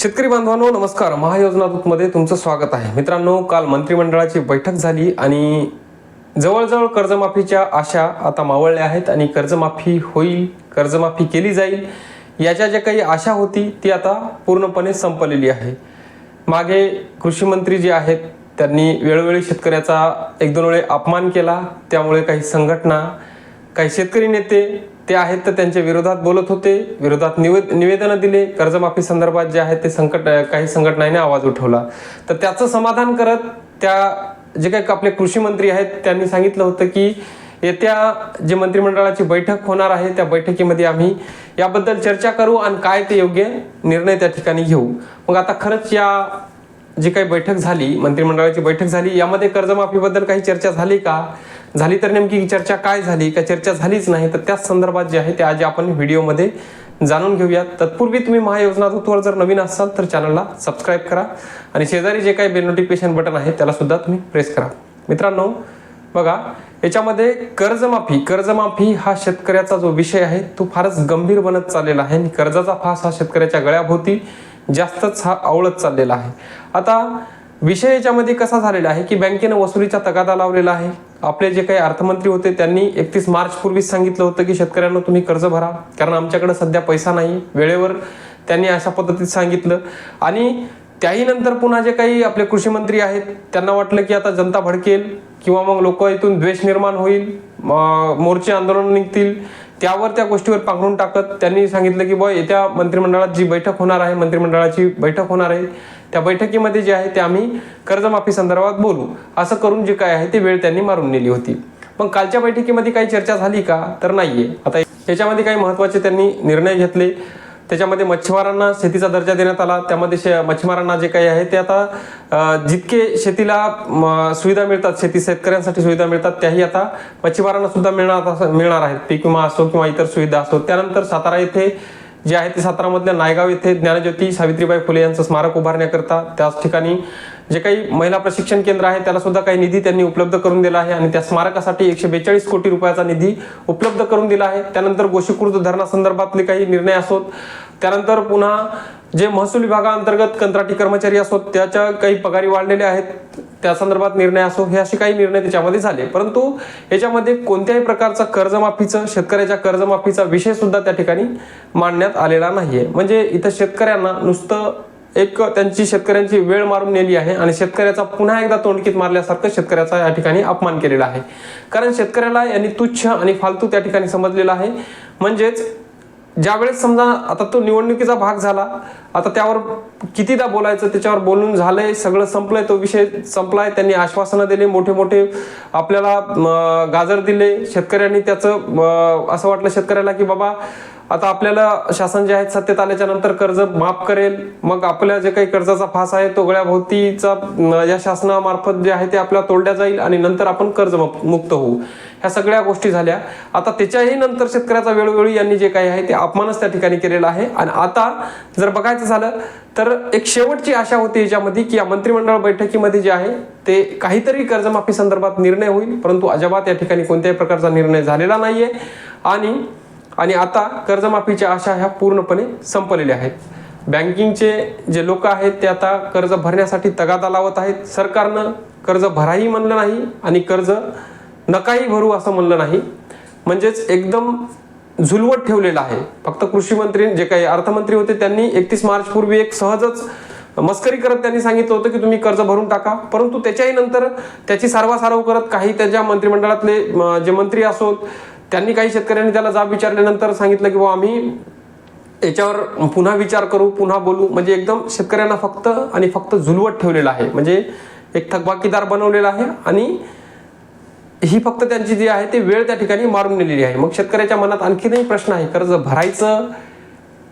शेतकरी बांधवांनो नमस्कार. महायोजना दूतमध्ये तुमचं स्वागत आहे. मित्रांनो काल मंत्रिमंडळाची बैठक झाली आणि जवळजवळ कर्जमाफीच्या आशा आता मावळल्या आहेत आणि कर्जमाफी होईल कर्जमाफी केली जाईल याच्या ज्या काही आशा होती ती आता पूर्णपणे संपलेली आहे. मागे कृषी मंत्री जे आहेत त्यांनी वेळोवेळी शेतकऱ्याचा एक दोन वेळे अपमान केला त्यामुळे काही संघटना काही शेतकरी नेते ते आहेत तर त्यांच्या विरोधात बोलत होते विरोधात निवेद निवेदनं दिले. कर्जमाफी संदर्भात जे आहेत ते संकट काही संघटनांनी आवाज उठवला. तर त्याचं समाधान करत त्या जे काही आपले कृषी मंत्री आहेत त्यांनी सांगितलं होतं की येत्या जे मंत्रिमंडळाची बैठक होणार आहे त्या बैठकीमध्ये आम्ही याबद्दल चर्चा करू आणि काय ते योग्य निर्णय त्या ठिकाणी घेऊ. मग आता खरंच या जी काही बैठक झाली मंत्रिमंडळाची बैठक झाली यामध्ये कर्जमाफीबद्दल काही चर्चा झाली का? झाली तर नेमकी चर्चा काय झाली? का चर्चा झालीच नाही? तर त्याच संदर्भात जे आहे ते आज आपण व्हिडिओमध्ये जाणून घेऊयात. तत्पूर्वी तुम्ही महायोजना दूतवर जर नवीन असाल तर चॅनलला सबस्क्राईब करा आणि शेजारी जे काही बेल नोटिफिकेशन बटन आहे त्याला सुद्धा तुम्ही प्रेस करा. मित्रांनो बघा याच्यामध्ये कर्जमाफी कर्जमाफी हा शेतकऱ्याचा जो विषय आहे तो फारच गंभीर बनत चाललेला आहे आणि कर्जाचा फास हा शेतकऱ्याच्या गळ्याभोवती जास्तच हा आवळत चाललेला आहे. आता विषय याच्यामध्ये कसा झालेला आहे की बँकेनं वसुलीचा तगादा लावलेला आहे आपले जे काही अर्थमंत्री होते त्यांनी एकतीस मार्चपूर्वीच सांगितलं होतं की शेतकऱ्यांना तुम्ही कर्ज भरा. कारण आमच्याकडे सध्या पैसा नाही. वेळेवर त्यांनी अशा पद्धतीत सांगितलं. आणि त्याही नंतर पुन्हा जे काही आपले कृषी मंत्री आहेत त्यांना वाटलं की आता जनता भडकेल किंवा मग लोक इथून द्वेष निर्माण होईल म- मोर्चे आंदोलन निघतील त्यावर त्या गोष्टीवर पांघरून टाकत त्यांनी सांगितलं की बॉ येत्या मंत्रिमंडळात जी बैठक होणार आहे मंत्रिमंडळाची बैठक होणार आहे त्या बैठकीमध्ये जे आहे ते आम्ही कर्जमाफी संदर्भात बोलू. असं करून जे काय आहे ते वेळ त्यांनी मारून नेली होती. पण कालच्या बैठकीमध्ये काही चर्चा झाली का? तर नाहीये. आता याच्यामध्ये काही महत्त्वाचे त्यांनी निर्णय घेतले. त्याच्यामध्ये मच्छीमारांना शेतीचा दर्जा देण्यात आला. त्यामध्ये शे- मच्छीमारांना जे काही आहे ते आता जितके शेतीला सुविधा मिळतात शेती शेतकऱ्यांसाठी सुविधा मिळतात त्याही आता मच्छीमारांना सुद्धा मिळणार असं- मिळणार आहेत. पीक विमा असो किंवा इतर सुविधा असो. त्यानंतर सातारा येथे जे आहे ते सातारामधल्या नायगाव येथे ज्ञानज्योती सावित्रीबाई फुले यांचं स्मारक उभारण्याकरता त्याच ठिकाणी जे काही महिला प्रशिक्षण केंद्र आहे त्याला सुद्धा काही निधी त्यांनी उपलब्ध करून दिला आहे आणि त्या स्मारकासाठी एकशे बेचाळीस कोटी रुपयाचा निधी उपलब्ध करून दिला आहे. त्यानंतर गोशीकृत धरणासंदर्भातले काही निर्णय असोत. त्यानंतर पुन्हा जे महसूल विभागाअंतर्गत कंत्राटी कर्मचारी असोत त्याच्या काही पगारी वाढलेल्या आहेत. त्या संदर्भात निर्णय असो हे असे काही निर्णय त्याच्यामध्ये झाले. परंतु याच्यामध्ये कोणत्याही प्रकारचा कर्जमाफीचं शेतकऱ्याच्या कर्जमाफीचा विषय सुद्धा त्या ठिकाणी मांडण्यात आलेला नाहीये. म्हणजे इथं शेतकऱ्यांना नुसतं एक त्यांची शेतकऱ्यांची वेळ मारून नेली आहे आणि शेतकऱ्याचा पुन्हा एकदा तोंडकीत मारल्यासारखं शेतकऱ्याचा या ठिकाणी अपमान केलेला आहे. कारण शेतकऱ्याला यांनी तुच्छ आणि फालतू त्या ठिकाणी समजलेला आहे. म्हणजेच ज्यावेळेस समजा आता तो निवडणुकीचा भाग झाला आता त्यावर कितीदा बोलायचं त्याच्यावर बोलून झालंय सगळं संपलंय तो विषय संपलाय त्यांनी आश्वासनं दिले मोठे मोठे आपल्याला गाजर दिले शेतकऱ्यांनी त्याचं असं वाटलं शेतकऱ्याला की बाबा आता आपल्याला शासन जे आहे सत्तेत आल्याच्यानंतर कर्ज माफ करेल. मग आपल्या जे काही कर्जाचा फास आहे तो गळ्याभोवतीचा या शासनामार्फत जे आहे ते आपल्याला तोडल्या जाईल आणि नंतर आपण कर्ज मुक्त होऊ. ह्या सगळ्या गोष्टी झाल्या. आता त्याच्याही नंतर शेतकऱ्याचा वेळोवेळी यांनी जे काही आहे ते अपमानच त्या ठिकाणी केलेला आहे. आणि आता जर बघायचं झालं तर एक शेवटची आशा होती याच्यामध्ये की या मंत्रिमंडळ बैठकीमध्ये जे आहे ते काहीतरी कर्जमाफी संदर्भात निर्णय होईल. परंतु अजिबात या ठिकाणी कोणत्याही प्रकारचा निर्णय झालेला नाहीये. आणि आणि आता कर्जमाफीच्या आशा ह्या पूर्णपणे संपलेल्या आहेत. बँकिंगचे जे लोक आहेत ते आता कर्ज भरण्यासाठी तगादा लावत आहेत. सरकारनं कर्ज भराही म्हणलं नाही आणि कर्ज नकाही भरू असं म्हणलं नाही. म्हणजेच एकदम झुलवत ठेवलेलं आहे. फक्त कृषी मंत्री जे काही अर्थमंत्री होते त्यांनी एकतीस मार्च पूर्वी एक सहजच मस्करी करत त्यांनी सांगितलं होतं की तुम्ही कर्ज भरून टाका. परंतु त्याच्याही नंतर त्याची सारवासारव करत काही त्याच्या मंत्रिमंडळातले म, जे मंत्री असोत त्यांनी काही शेतकऱ्यांनी त्याला जाब विचारल्यानंतर सांगितलं की बुवा आम्ही याच्यावर पुन्हा विचार करू पुन्हा बोलू. म्हणजे एकदम शेतकऱ्यांना फक्त आणि फक्त झुलवत ठेवलेलं आहे. म्हणजे एक थकबाकीदार बनवलेला आहे आणि ही फक्त त्यांची जी आहे ते वेळ त्या ठिकाणी मारून नेलेली आहे. मग शेतकऱ्याच्या मनात आणखीनही प्रश्न आहे कर्ज भरायचं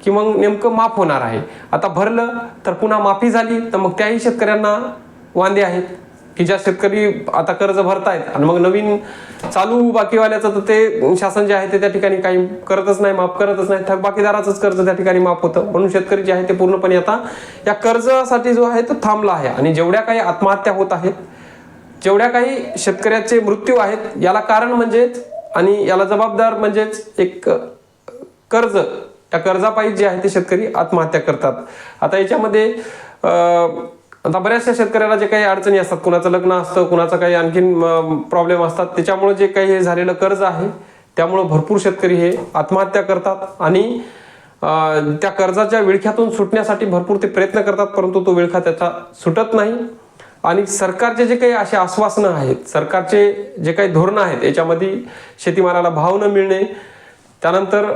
की मग नेमकं माफ होणार आहे? आता भरलं तर पुन्हा माफी झाली तर मग त्याही शेतकऱ्यांना वांदे आहेत. की ज्या शेतकरी आता कर्ज भरतायत आणि मग नवीन चालू बाकीवाल्याचं तर ते शासन जे आहे ते त्या ठिकाणी काही करतच नाही माफ करतच नाही. थकबाकीदाराचंच कर्ज त्या ठिकाणी माफ होतं. म्हणून शेतकरी जे आहे ते पूर्णपणे आता या कर्जासाठी जो आहे तो थांबला आहे. आणि जेवढ्या काही आत्महत्या होत आहेत जेवढ्या काही शेतकऱ्याचे मृत्यू आहेत याला कारण म्हणजेच आणि याला जबाबदार म्हणजेच एक कर्ज त्या कर्जापायी जे आहे ते शेतकरी आत्महत्या करतात. आता याच्यामध्ये आता बऱ्याचशा शेतकऱ्याला जे काही अडचणी असतात कुणाचं लग्न असतं कुणाचं काही आणखीन प्रॉब्लेम असतात त्याच्यामुळे जे काही हे झालेलं कर्ज आहे त्यामुळं भरपूर शेतकरी हे आत्महत्या करतात आणि त्या कर्जाच्या विळख्यातून सुटण्यासाठी भरपूर ते प्रयत्न करतात परंतु तो विळखा त्याचा सुटत नाही. आणि सरकारचे जे काही असे आश्वासनं आहेत सरकारचे जे काही धोरणं आहेत याच्यामध्ये शेतीमालाला भाव न मिळणे त्यानंतर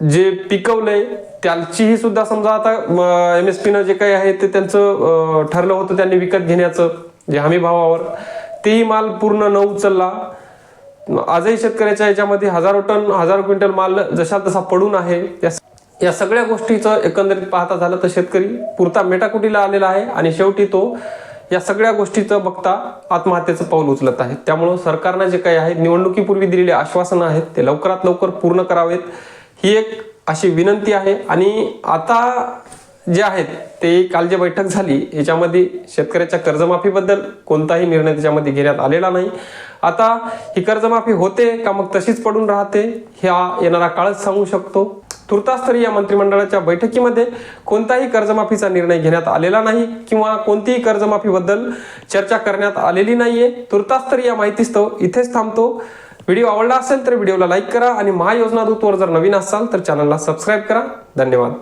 जे पिकवलंय त्याचीही सुद्धा समजा आता एम एस पीनं जे काही आहे ते त्यांचं ठरलं होतं त्यांनी विकत घेण्याचं जे हमी भावावर तेही माल पूर्ण न उचलला. आजही शेतकऱ्याच्या याच्यामध्ये हजारो टन हजारो क्विंटल माल जशा तसा पडून आहे. या या सगळ्या गोष्टीचं एकंदरीत पाहता झालं तर शेतकरी पुरता मेटाकुटीला आलेला आहे आणि शेवटी तो या सगळ्या गोष्टीचं बघता आत्महत्येचं पाऊल उचलत आहे. त्यामुळं सरकारनं जे काही आहे निवडणुकीपूर्वी दिलेले आश्वासनं आहेत ते लवकरात लवकर पूर्ण करावेत. ही एक अशी विनंती आहे. आणि आता जे आहेत ते काल जे बैठक झाली याच्यामध्ये शेतकऱ्याच्या कर्जमाफीबद्दल कोणताही निर्णय त्याच्यामध्ये घेण्यात आलेला नाही. आता ही कर्जमाफी होते का मग तशीच पडून राहते ह्या येणारा काळच सांगू शकतो. तुर्तास तरी या मंत्रिमंडळाच्या बैठकीमध्ये कोणताही कर्जमाफीचा निर्णय घेण्यात आलेला नाही किंवा कोणतीही कर्जमाफीबद्दल चर्चा करण्यात आलेली नाहीये. तुर्तास तरी या माहितीस्तव इथेच थांबतो. व्हिडिओ आवडला असेल तर व्हिडिओला लाईक करा आणि महायोजना दूतवर जर नवीन असाल तर चॅनलला सबस्क्राईब करा. धन्यवाद.